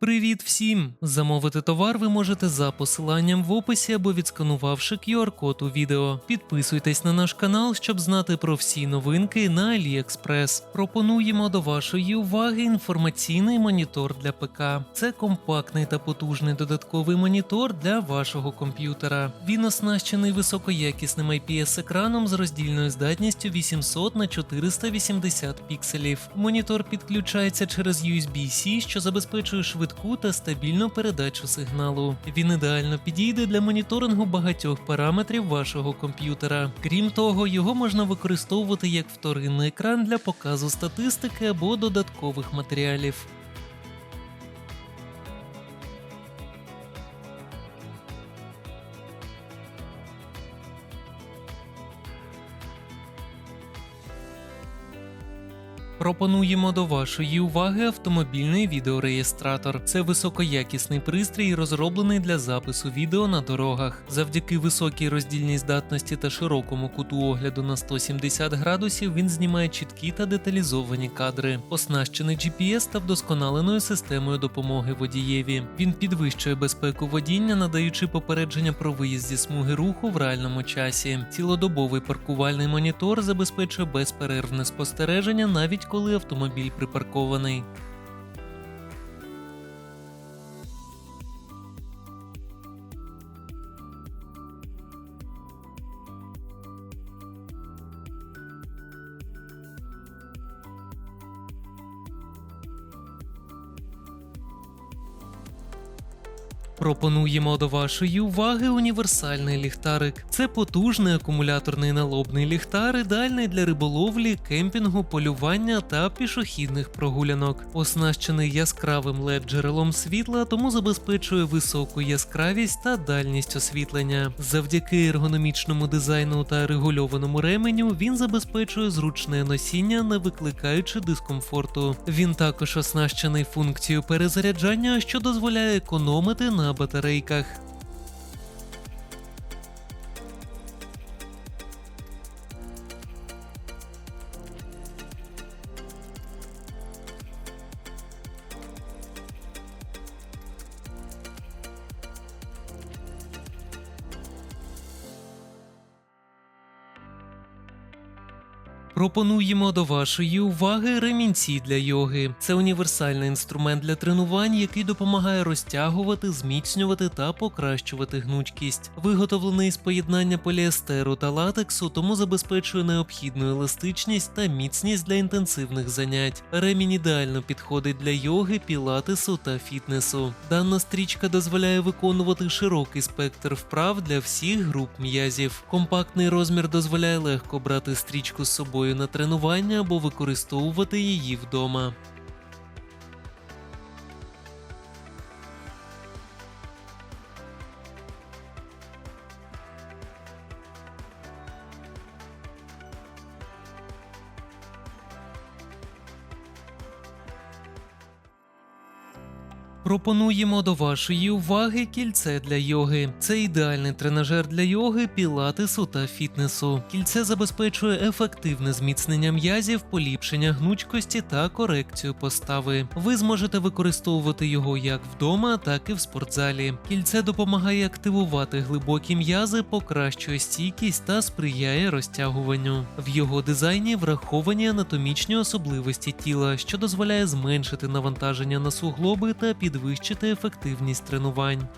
Привіт всім! Замовити товар ви можете за посиланням в описі або відсканувавши QR-код у відео. Підписуйтесь на наш канал, щоб знати про всі новинки на AliExpress. Пропонуємо до вашої уваги інформаційний монітор для ПК. Це компактний та потужний додатковий монітор для вашого комп'ютера. Він оснащений високоякісним IPS-екраном з роздільною здатністю 800 на 480 пікселів. Монітор підключається через USB-C, що забезпечує швидку та стабільну передачу сигналу. Він ідеально підійде для моніторингу багатьох параметрів вашого комп'ютера. Крім того, його можна використовувати як вторинний екран для показу статистики або додаткових матеріалів. Пропонуємо до вашої уваги автомобільний відеореєстратор. Це високоякісний пристрій, розроблений для запису відео на дорогах. Завдяки високій роздільній здатності та широкому куту огляду на 170 градусів він знімає чіткі та деталізовані кадри, оснащений GPS та вдосконаленою системою допомоги водієві. Він підвищує безпеку водіння, надаючи попередження про виїзд зі смуги руху в реальному часі. Цілодобовий паркувальний монітор забезпечує безперервне спостереження навіть коли автомобіль припаркований. Пропонуємо до вашої уваги універсальний ліхтарик. Це потужний акумуляторний налобний ліхтар, ідеальний для риболовлі, кемпінгу, полювання та пішохідних прогулянок. Оснащений яскравим led джерелом світла, тому забезпечує високу яскравість та дальність освітлення. Завдяки ергономічному дизайну та регульованому ременю він забезпечує зручне носіння, не викликаючи дискомфорту. Він також оснащений функцією перезаряджання, що дозволяє економити на батарейках. Пропонуємо до вашої уваги ремінці для йоги. Це універсальний інструмент для тренувань, який допомагає розтягувати, зміцнювати та покращувати гнучкість. Виготовлений з поєднання поліестеру та латексу, тому забезпечує необхідну еластичність та міцність для інтенсивних занять. Ремінь ідеально підходить для йоги, пілатесу та фітнесу. Дана стрічка дозволяє виконувати широкий спектр вправ для всіх груп м'язів. Компактний розмір дозволяє легко брати стрічку з собою на тренування або використовувати її вдома. Пропонуємо до вашої уваги кільце для йоги. Це ідеальний тренажер для йоги, пілатесу та фітнесу. Кільце забезпечує ефективне зміцнення м'язів, поліпшення гнучкості та корекцію постави. Ви зможете використовувати його як вдома, так і в спортзалі. Кільце допомагає активувати глибокі м'язи, покращує стійкість та сприяє розтягуванню. В його дизайні враховані анатомічні особливості тіла, що дозволяє зменшити навантаження на суглоби та підвищити ефективність тренувань.